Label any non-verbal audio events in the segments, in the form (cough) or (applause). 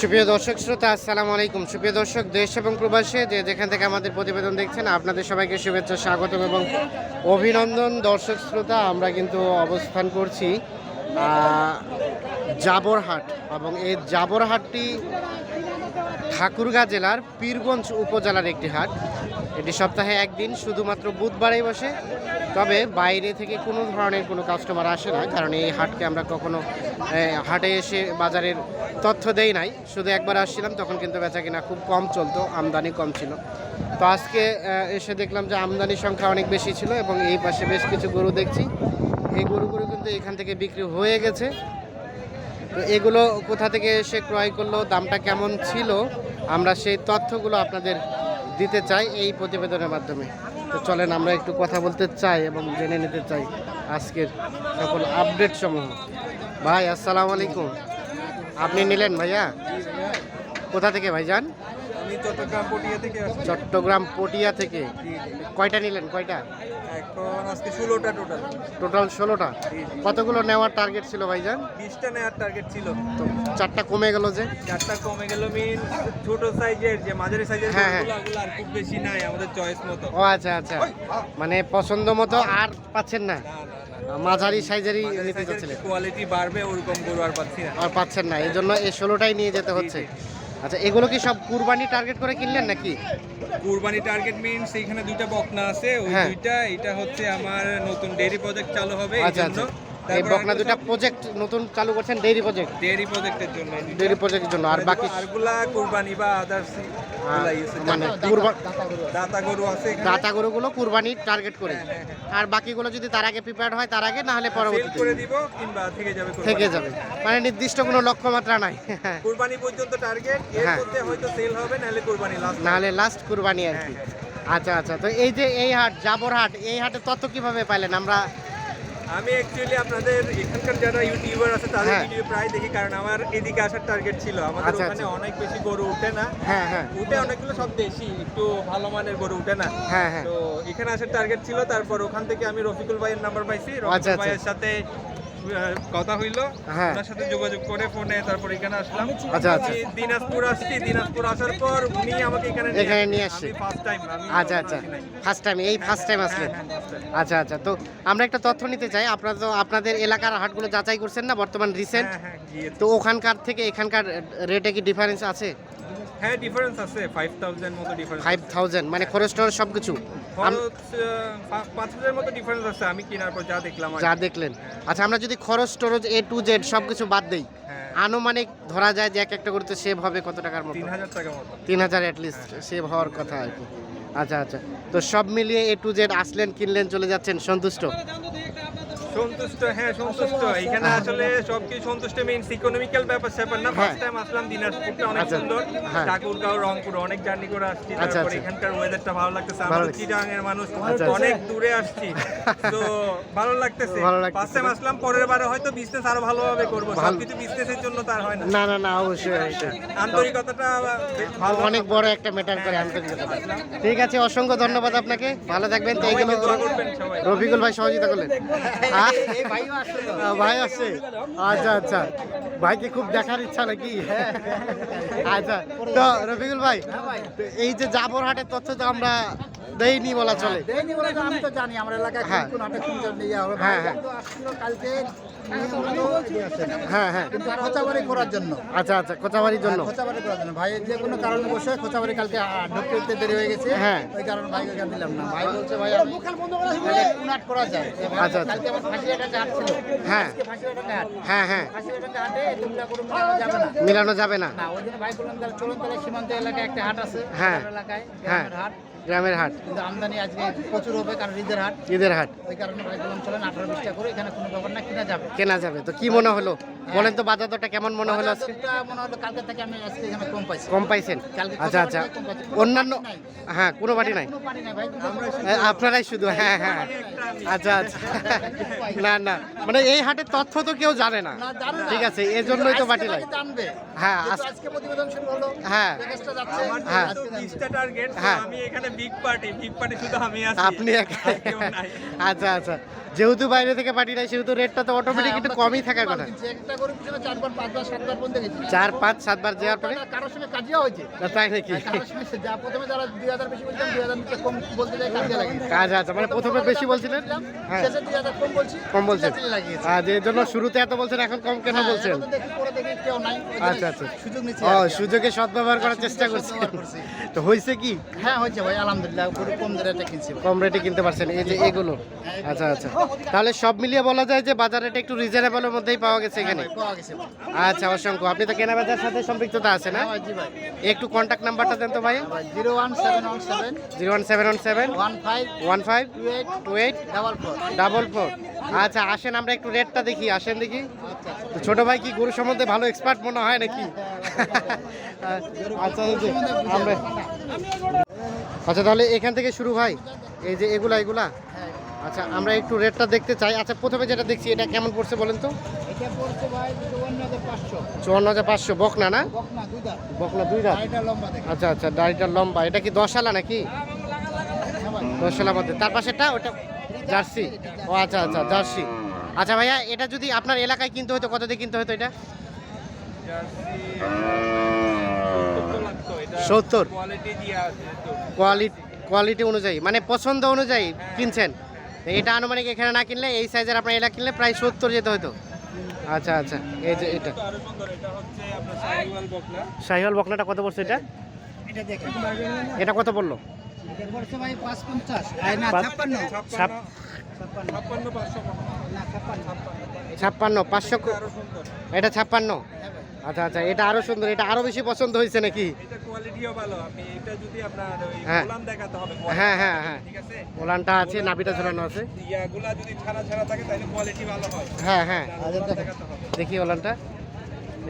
সুপ্রিয় দর্শক শ্রোতা, আসসালামু আলাইকুম। সুপ্রিয় দর্শক, দেশ এবং প্রবাসে যে যেখান থেকে আমাদের প্রতিবেদন দেখছেন, আপনাদের সবাইকে শুভেচ্ছা, স্বাগতম এবং অভিনন্দন। দর্শক শ্রোতা, আমরা কিন্তু অবস্থান করছি জাবরহাট এবং এই জাবরহাটটি ঠাকুরগাঁ জেলার পীরগঞ্জ উপজেলার একটি হাট। এটি সপ্তাহে একদিন, শুধুমাত্র বুধবারেই বসে। তবে বাইরে থেকে কোনো ধরনের কোনো কাস্টমার আসে না, কারণ এই হাটকে আমরা কখনো হাটে এসে বাজারের তথ্য দেই নাই। শুধু একবার আসছিলাম, তখন কিন্তু বেচা কিনা খুব কম চলতো, আমদানি কম ছিল। তো আজকে এসে দেখলাম যে আমদানির সংখ্যা অনেক বেশি ছিল এবং এই পাশে বেশ কিছু গরু দেখছি। এই গরুগুলো কিন্তু এখান থেকে বিক্রি হয়ে গেছে। তো এগুলো কোথা থেকে এসে ক্রয় করল, দামটা কেমন ছিল, আমরা সেই তথ্যগুলো আপনাদের দিতে চাই এই প্রতিবেদনের মাধ্যমে। তো চলেন, আমরা একটু কথা বলতে চাই এবং জেনে নিতে চাই আজকের সকল আপডেট সমূহ। ভাই, আসসালামু আলাইকুম। আপনি নিলেন ভাইয়া? কোথা থেকে ভাইজান? চট্টগ্রাম পটিয়া থেকে চট্টগ্রাম পটিয়া থেকে। কয়টা নিলেন? কয়টা? এখন আজকে ষোলোটা টোটাল টোটাল ষোলোটা? কতগুলো নেওয়ার টার্গেট ছিল ভাইজান? বিশটা নেওয়ার টার্গেট ছিল। তো চারটা কমে গেল যে? চারটা কমে গেল মিন ছোট সাইজের যে মাঝারি সাইজের হ্যাঁ, হ্যাঁ। আর খুব বেশি নাই আমাদের চয়েস মতো। ও আচ্ছা আচ্ছা। মানে পছন্দ মতো আর পাচ্ছেন না? মাঝারি সাইজেরই নিতে চাচ্ছিলেন কোয়ালিটি বাড়বে ওরকম গরু আর পাচ্ছি না। আর পাচ্ছেন না। এই জন্য এই ষোলোটাই নিয়ে যেতে হচ্ছে। আচ্ছা এগুলো কি সব কুরবানি টার্গেট করে কিনলেন নাকি কুরবানি টার্গেট মিনস এখানে দুইটা বকনা আছে ওই হ্যাঁ। দুইটা এটা হচ্ছে আমার নতুন ডেইরি প্রজেক্ট চালু হবে এই আচ্ছা জন্য আচ্ছা এই বকনা দুটা প্রজেক্ট নতুন চালু করছেন ডেইরি প্রজেক্ট ডেইরি প্রজেক্টের জন্য। ডেইরি প্রজেক্টের জন্য। আর বাকি আরগুলা কুরবানি বা আদার্স মানে দাতা গরু আছে দাতা গরুগুলো কুরবানি টার্গেট করে। হ্যাঁ, হ্যাঁ, হ্যাঁ। আর বাকিগুলো যদি তার আগে প্রিপেয়ার হয় তার আগে না হলে পরবর্তীতে করে দিব কিংবা থেকে যাবে থেকে যাবে। মানে নির্দিষ্ট কোনো লক্ষ্যমাত্রা নাই। কুরবানি পর্যন্ত টার্গেট এর হ্যাঁ। মধ্যে হয়তো সেল হবে নাহলে কুরবানি লাস্ট নাহলে লাস্ট কুরবানি আর কি। আচ্ছা আচ্ছা। তো এই যে এই হাট জাবর হাট এই হাটের তথ্য কীভাবে পাইলেন? আমরা আমি অ্যাকচুয়ালি আপনাদের এখানকার যারা ইউটিউবার আছে তাদের হ্যাঁ। ভিডিও প্রায় দেখি কারণ আমার এদিকে আসার টার্গেট ছিল আমাদের আচ্ছা, ওখানে আচ্ছা। অনেক বেশি গরু উঠে না হ্যাঁ হ্যাঁ উঠে অনেকগুলো সব দেশি একটু ভালো মানের গরু উঠে না হ্যাঁ হ্যাঁ তো এখানে আসার টার্গেট ছিল তারপর ওখান থেকে আমি রফিকুল ভাইয়ের নাম্বার পাইছি আচ্ছা, রফিকুল। ভাইয়ের সাথে কথা হইল হ্যাঁ। ওনার সাথে যোগাযোগ করে ফোনে তারপর এখানে আসলাম আচ্ছা, আচ্ছা। দিনাজপুর আসছি দিনাজপুর আসার পর উনি আমাকে এখানে এখানে নিয়ে আসছে। ফার্স্ট টাইম আমি আচ্ছা আচ্ছা ফার্স্ট টাইম এই ফার্স্ট টাইম আসলেন time। আচ্ছা আচ্ছা তো আমরা একটা তথ্য নিতে চাই আপনারা তো আপনাদের এলাকার হাটগুলো যাচাই করছেন না বর্তমান রিসেন্ট হ্যাঁ, হ্যাঁ। তো ওখানকার থেকে এখানকার রেটে কি ডিফারেন্স আছে হ্যাঁ ডিফারেন্স আছে। ফাইভ থাউজেন্ড মতো ডিফারেন্স ফাইভ থাউজেন্ড মানে খরচ টরচ মতো ডিফারেন্স আছে আমি কেনার পর যা দেখলাম যা দেখলেন। আচ্ছা আমরা যদি খরচ টরচ এ টু জেড বাদ দেই হ্যাঁ। আনুমানিক ধরা যায় যে এক একটা করতে সেভ হবে কত টাকার মতো? তিন হাজার মতো। হাজার অ্যাটলিস্ট সেভ হওয়ার কথা আর কি। আচ্ছা আচ্ছা। তো সব মিলিয়ে এ টু জেড আসলেন কিনলেন চলে যাচ্ছেন সন্তুষ্ট? সন্তুষ্ট হ্যাঁ সন্তুষ্ট। এখানে আসলে সবকিছু সন্তুষ্ট মিনস ইকোনমিক্যাল ব্যাপার স্যাপার না। হ্যাঁ। ফার্স্ট টাইম আসলাম দিনাজপুরটা অনেক আচ্ছা, সুন্দর। হ্যাঁ। ঠাকুরগাঁও রংপুর অনেক জার্নি করে আসছি। আচ্ছা, তারপর আচ্ছা। এখানকার ওয়েদারটা ভালো লাগতেছে। আমরা। চিটাং এর মানুষ অনেক দূরে আসছি। (laughs) তো ভালো লাগতেছে। ফার্স্ট টাইম আসলাম পরের বারে হয়তো বিজনেস আরও ভালোভাবে করব। সবকিছু বিজনেসের জন্য তার হয় না। না না না অবশ্যই আন্তরিকতাটা ভালো। অনেক বড় একটা ম্যাটার করে আন্তর্জাতিক ঠিক আছে অসংখ্য ধন্যবাদ আপনাকে। ভালো থাকবেন। তো এইগুলো। রফিকুল ভাই সহযোগিতা করলেন। হ্যাঁ? (laughs) ভাই আছে আচ্ছা আচ্ছা। ভাইকে খুব দেখার ইচ্ছা নাকি? আচ্ছা। তো রফিকুল ভাই এই যে জাবর হাটের তথ্য তো আমরা দেইনি বলা চলে। দেয়নি বলে আমি তো জানি আমার এলাকায় হ্যাঁ। হ্যাঁ, হ্যাঁ। কালকে। হ্যাঁ হ্যাঁ। খোঁচাবাড়ি করার জন্য? আচ্ছা আচ্ছা জন্য। খোঁচাবাড়ি করার জন্য। ভাই যে কোনো কারণে বসে খোঁচাবাড়ি কালকে ঢুকতে উঠতে দেরি হয়ে গেছে। হ্যাঁ। ওই কারণে ভাই ওইখানে দিলাম না। ভাই বলছে ভাই আমি কুনাট করা যায়? আচ্ছা, আচ্ছা। কালকে আমার ফাঁসিয়াটাকে হাট ছিল। হ্যাঁ। হ্যাঁ হ্যাঁ। করে মিলানো যাবে না। মিলানো যাবে না। না ওই জন্য ভাই বললাম তাহলে চলুন তাহলে সীমান্ত এলাকায় একটা হাট আছে। হ্যাঁ। এলাকায় হ্যাঁ। হাট। গ্রামের হাট। কিন্তু আমদানি আজকে প্রচুর হবে কারণ ঈদের হাট। ঈদের হাট। ওই কারণে ভাই বললাম চলেন আঠারো বিশটা করে এখানে কোনো ব্যাপার না কিনা যাবে। কেনা যাবে। তো কি মনে হলো? বলেন তো বাজার দরটা কেমন মনে হলো আজকে? মনে হলো কালকে থেকে আমি আজকে এখানে কম পাইছি। কম পাইছেন? আচ্ছা আচ্ছা। অন্যান্য হ্যাঁ কোনো বাড়ি নাই। আপনারাই শুধু হ্যাঁ হ্যাঁ। আচ্ছা আচ্ছা। না না। মানে এই হাটের তথ্য তো কেউ জানে না। ঠিক আছে এই জন্যই তো বাটি জানবে হ্যাঁ, আজকে প্রতিবেদন শুরু হলো। হ্যাঁ। হ্যাঁ। হ্যাঁ। আমি এখানে বিগ পার্টি বিগ পার্টি শুধু আমি আছি। আপনি। আচ্ছা আচ্ছা। যেহেতু বাইরে থেকে পার্টি নাই সেহেতু রেটটা তো অটোমেটিক একটু কমই থাকার কথা। একটা গরু পিছনে চারবার পাঁচবার সাতবার পর্যন্ত গেছি। চার পাঁচ সাতবার যাওয়ার পরে কারোর সঙ্গে কাজিয়া হয়েছে। না, তাই নাকি? যা প্রথমে যারা দুই হাজার বেশি বলছিলাম দুই হাজার নিচে কম বলতে যাই কাজিয়া লাগে। কাজ আছে মানে প্রথমে বেশি বলছিলেন? হ্যাঁ। শেষে দুই হাজার কম বলছি কম বলছেন। আর যে জন্য শুরুতে এত বলছেন এখন কম কেন হ্যাঁ, বলছেন? আচ্ছা, আচ্ছা। সুযোগ নিচ্ছি ও সুযোগে সদ্ব্যবহার করার চেষ্টা করছি। তো হয়েছে কি? হ্যাঁ হয়েছে ভাই আলহামদুলিল্লাহ কম রেটে কিনছি। কম রেটে কিনতে পারছেন এই যে এগুলো। আচ্ছা আচ্ছা। তাহলে সব মিলিয়ে বলা যায় যে বাজার রেট একটু রিজনেবলের মধ্যেই পাওয়া গেছে এখানে? হ্যাঁ পাওয়া গেছে। আচ্ছা অসংখ্য। আপনি তো কেনা বেচার সাথে সম্পৃক্ততা আছে না? হ্যাঁ জি ভাই। একটু কন্ট্যাক্ট নাম্বারটা দেন তো ভাই। ভাই zero one seven one seven zero one seven one seven one five one five two eight two eight double four. Double four. আচ্ছা আসেন আমরা একটু রেটটা দেখি আসেন দেখি। তো ছোট ভাই কি গরু সম্বন্ধে ভালো এক্সপার্ট মনে হয় নাকি? আচ্ছা আমরা আচ্ছা তাহলে এখান থেকে শুরু ভাই। এই যে এগুলা এগুলা? আচ্ছা আমরা একটু রেটটা দেখতে চাই। আচ্ছা প্রথমে যেটা দেখছি এটা কেমন পড়ছে বলেন তো? চুয়ান্ন হাজার পাঁচশো। বকনা না? বকনা দুই দাঁত। আচ্ছা আচ্ছা দাড়িটা লম্বা। এটা কি দশ আলা নাকি? হ্যাঁ দশ আলার মধ্যে তার পাশেরটা ওটা জার্সি? ও আচ্ছা আচ্ছা জার্সি। আচ্ছা ভাইয়া এটা যদি আপনার এলাকায় কিনতে হতো কত দিয়ে কিনতে হতো এটা? সত্তর। কোয়ালিটি কোয়ালিটি মানে পছন্দ অনুযায়ী কিনছেন। এটা আনুমানিক এখানে না কিনলে এই সাইজের আপনার এটা কিনলে প্রায় সত্তর যেতে হতো আচ্ছা আচ্ছা এই যে এটা। শাহিওয়াল বকনাটা কত পড়ছে এটা? এটা কত পড়ল? ছাপ্পান্ন। ছাপ- ছাপ্পান্ন পাঁচশো এটা ছাপ্পান্ন? আচ্ছা আচ্ছা এটা আরও সুন্দর এটা আরও বেশি পছন্দ হয়েছে নাকি? হ্যাঁ। হ্যাঁ হ্যাঁ হ্যাঁ। ওলানটা আছে? নাবিটা ঝোলানো আছে। হয়। হ্যাঁ দেখাতে হবে। দেখি ওলানটা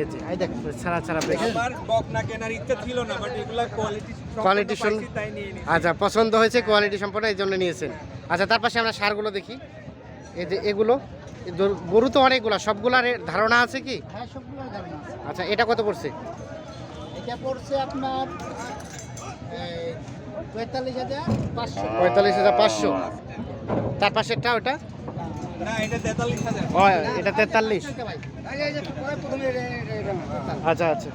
এই যে এই দেখ ছাড়া ছাড়া আমার বকনা কেনার ইচ্ছা ছিল না বাট এগুলা কোয়ালিটি আচ্ছা পছন্দ হয়েছে কোয়ালিটি সম্পন্ন এই জন্য নিয়েছেন। আচ্ছা তার পাশে আমরা সারগুলো দেখি। এই যে এগুলো গরু- গরু তো অনেকগুলো সবগুলার ধারণা আছে কি হ্যাঁ সবগুলো আচ্ছা এটা কত পড়ছে এটা পড়ছে আপনার পঁয়তাল্লিশ হাজার পাঁচশো পঁয়তাল্লিশ হাজার পাঁচশো তার পাশেরটা ওটা এটা তেতাল্লিশ। আচ্ছা আচ্ছা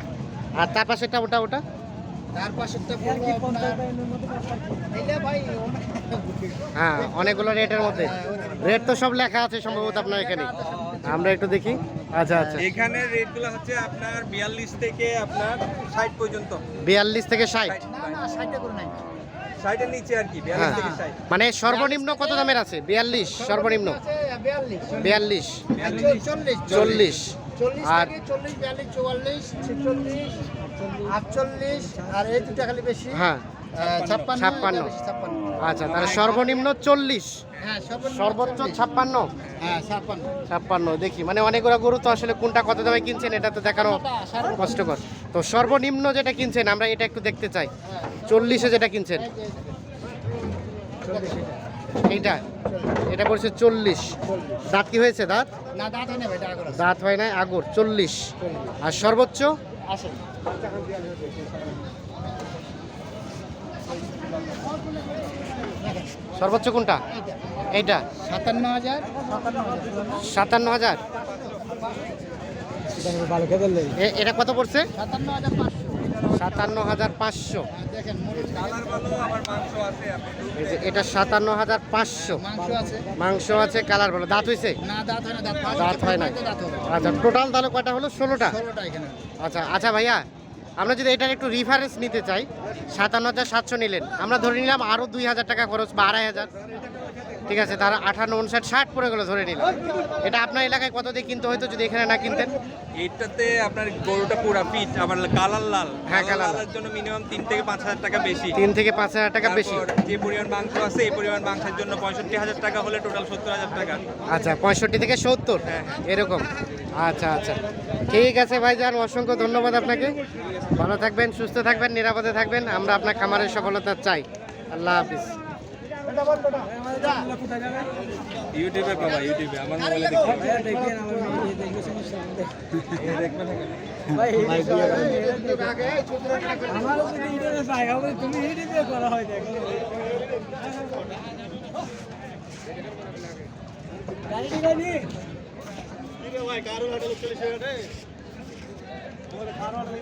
আর তার পাশেরটা ওটা ওটা হ্যাঁ অনেকগুলো রেটের মধ্যে। রেট তো সব লেখা আছে সম্ভবত আপনার এখানে। আমরা একটু দেখি। আচ্ছা আচ্ছা। এখানে রেটগুলো হচ্ছে আপনার বিয়াল্লিশ থেকে আপনার ষাট পর্যন্ত। বিয়াল্লিশ থেকে ষাট। না না ষাটটা করে নাই। ষাটের নিচে আর কি হ্যাঁ থেকে ষাট। মানে সর্বনিম্ন কত দামের আছে? বিয়াল্লিশ সর্বনিম্ন? আছে বিয়াল্লিশ। চল্লিশ আর- থেকে চল্লিশ বিয়াল্লিশ চুয়াল্লিশ ছেচল্লিশ। আটচল্লিশ আর এই দুটা খালি বেশি। হ্যাঁ। ছাপ্পান্ন আচ্ছা তাহলে সর্বনিম্ন চল্লিশ। হ্যাঁ সর্বোচ্চ ছাপ্পান্ন। হ্যাঁ ছাপ্পান্ন। ছাপ্পান্ন দেখি। মানে অনেকগুলো গরু তো আসলে কোনটা কত দামে কিনছেন এটা তো দেখানো কষ্টকর। তো সর্বনিম্ন যেটা কিনছেন আমরা এটা একটু দেখতে চাই। চল্লিশে যেটা কিনছেন। এইটা। এটা পড়ছে চল্লিশ। দাঁত কি হয়েছে দাঁত? দাঁত হয় না আগর চল্লিশ। আর সর্বোচ্চ? আসেন। সর্বোচ্চ কোনটা? এইটা। সাতান্ন হাজার। সাতান্ন হাজার? এটা কত পড়ছে? সাতান্ন হাজার পাঁচশো। সাতান্ন হাজার পাঁচশো। দেখেন মুরগি কালার ভালো আবার মাংস আছে আপনি এই যে এটা সাতান্ন হাজার পাঁচশো। মাংস আছে। কালার ভালো। দাঁত হয়েছে দাঁত হয় না হয় আচ্ছা টোটাল তাহলে কয়টা হলো? ষোলোটা? ষোলোটা আচ্ছা আচ্ছা ভাইয়া আমরা যদি এটার একটু রিফারেন্স নিতে চাই সাতান্ন হাজার সাতশো নিলেন। আমরা ধরে নিলাম আরও দুই হাজার টাকা খরচ বা আড়াই হাজার। ঠিক আছে তারা আঠান্ন উনষাট ষাট পড়ে গেলো ধরে নিলাম এটা আপনার এলাকায় কত দিয়ে কিনতে হয়তো যদি এখানে না কিনতেন? এটাতে আপনার গরুটা পুরা পিট আবার কালার লাল। হ্যাঁ, কালার লাল। লালের জন্য মিনিমাম তিন থেকে পাঁচ হাজার টাকা বেশি। তিন থেকে পাঁচ হাজার টাকা বেশি। যে পরিমাণ মাংস আছে এই পরিমাণ মাংসের জন্য পঁয়ষট্টি হাজার টাকা হলে টোটাল সত্তর হাজার টাকা। আচ্ছা পঁয়ষট্টি থেকে সত্তর? হ্যাঁ, এরকম। আচ্ছা আচ্ছা। ঠিক আছে ভাই যান অসংখ্য ধন্যবাদ আপনাকে। ভালো থাকবেন সুস্থ থাকবেন নিরাপদে থাকবেন। আমরা আপনার খামারের সফলতা চাই। আল্লাহ হাফিজ। ইউটিউবে বাবা ইউটিউবে আমার মোবাইলে দেখো কারও হাটে চলে সেটা রে ওরে কারও হাটে